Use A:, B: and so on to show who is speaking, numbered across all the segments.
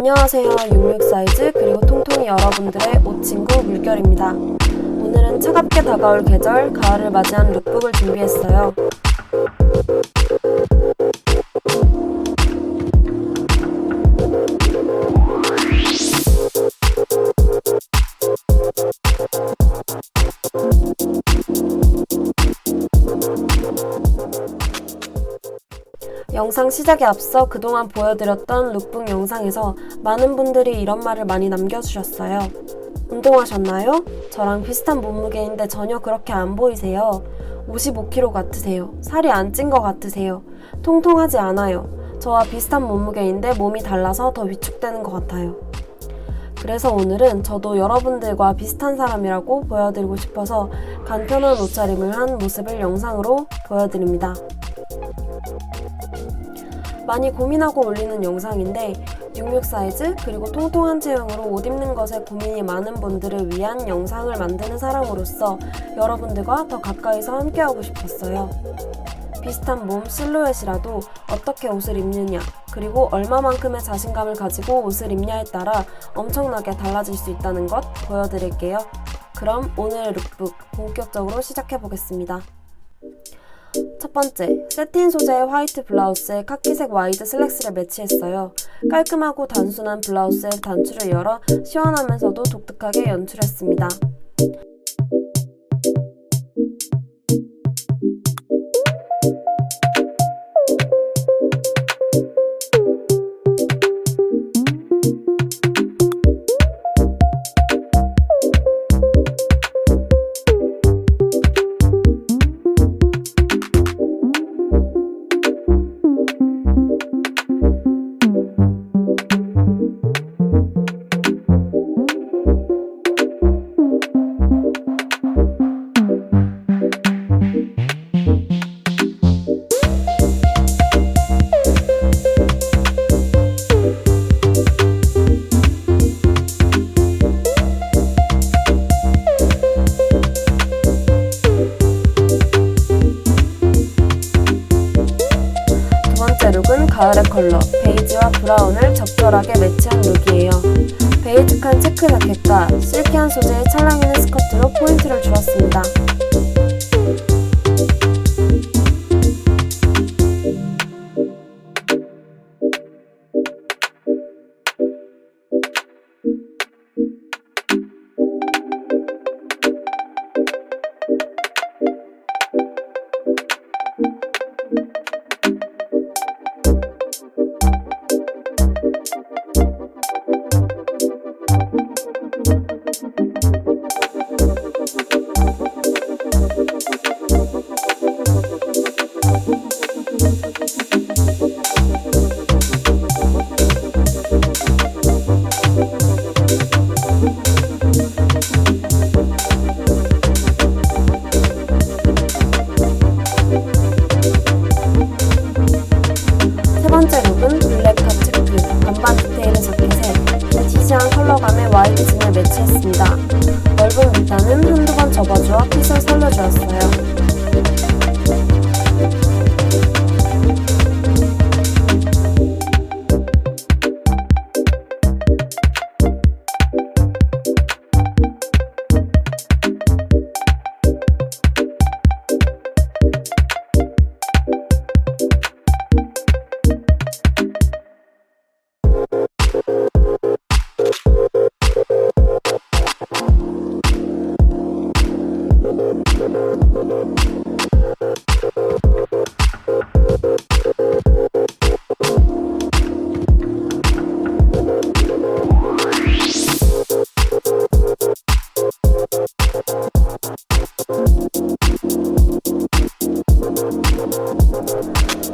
A: 안녕하세요. 66 사이즈 그리고 통통이 여러분들의 옷 친구 물결입니다. 오늘은 차갑게 다가올 계절 가을을 맞이한 룩북을 준비했어요. 영상 시작에 앞서 그동안 보여드렸던 룩북 영상에서 많은 분들이 이런 말을 많이 남겨주셨어요. 운동하셨나요? 저랑 비슷한 몸무게인데 전혀 그렇게 안 보이세요. 55kg 같으세요. 살이 안 찐 것 같으세요. 통통하지 않아요. 저와 비슷한 몸무게인데 몸이 달라서 더 위축되는 것 같아요. 그래서 오늘은 저도 여러분들과 비슷한 사람이라고 보여드리고 싶어서 간편한 옷차림을 한 모습을 영상으로 보여드립니다. 많이 고민하고 올리는 영상인데 66 사이즈 그리고 통통한 체형으로 옷 입는 것에 고민이 많은 분들을 위한 영상을 만드는 사람으로서 여러분들과 더 가까이서 함께하고 싶었어요. 비슷한 몸 실루엣이라도 어떻게 옷을 입느냐 그리고 얼마만큼의 자신감을 가지고 옷을 입냐에 따라 엄청나게 달라질 수 있다는 것 보여드릴게요. 그럼 오늘의 룩북 본격적으로 시작해 보겠습니다. 첫 번째, 세틴 소재의 화이트 블라우스에 카키색 와이드 슬랙스를 매치했어요. 깔끔하고 단순한 블라우스의 단추를 열어 시원하면서도 독특하게 연출했습니다. 가을의 컬러, 베이지와 브라운을 적절하게 매치한 룩이에요. 베이직한 체크 자켓과 실키한 소재의 찰랑이는 스커트로 포인트를 주었습니다.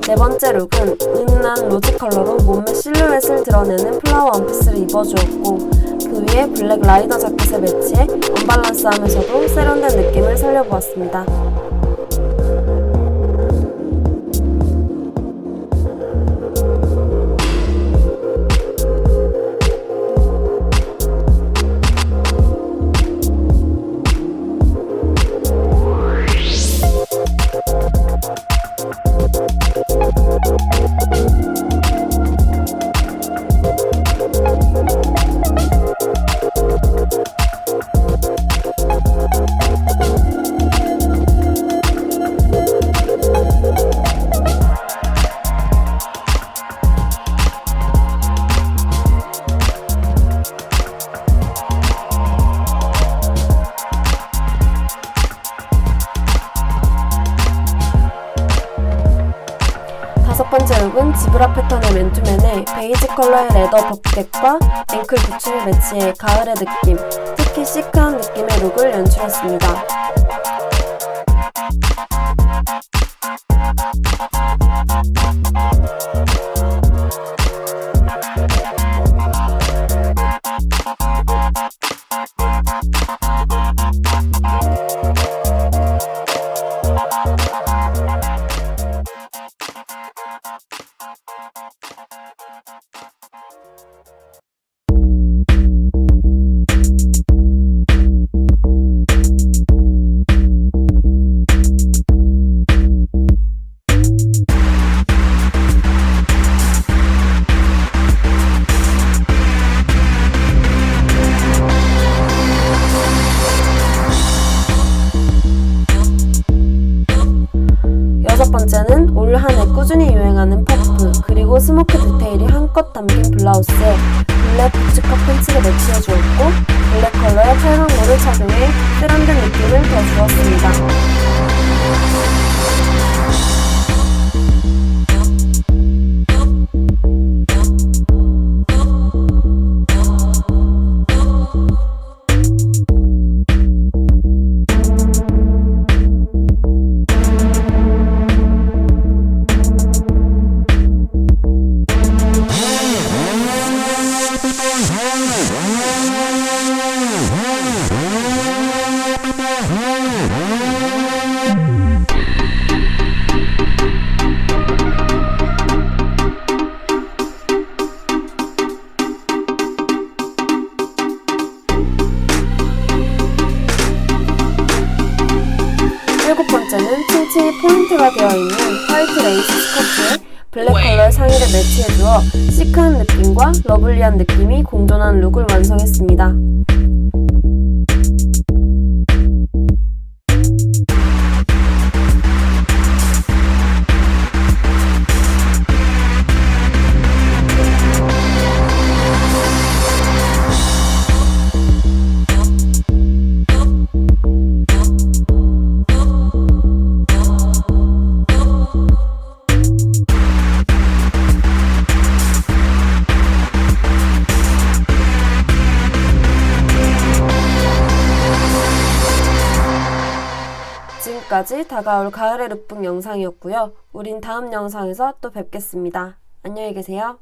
A: 네 번째 룩은 은은한 로즈 컬러로 몸매 실루엣을 드러내는 플라워 원피스를 입어주었고 그 위에 블랙 라이더 자켓을 매치해 언밸런스하면서도 세련된 느낌을 살려보았습니다. 패턴의 맨투맨에 베이지 컬러의 레더 버켓과 앵클 부츠를 매치해 가을의 느낌, 특히 시크한 느낌의 룩을 연출했습니다. 블라우스에 블랙 부츠컷 팬츠를 매치해 주었고, 블랙 컬러의 팔광모를 착용해 세련된 느낌을 더 주었습니다. 칭칭이 포인트가 되어 있는 화이트 레이스 스커트에 블랙 컬러의 상의를 매치해 주어 시크한 느낌과 러블리한 느낌이 공존한 룩을 완성했습니다. 지금까지 다가올 가을의 룩북 영상이었고요. 우린 다음 영상에서 또 뵙겠습니다. 안녕히 계세요.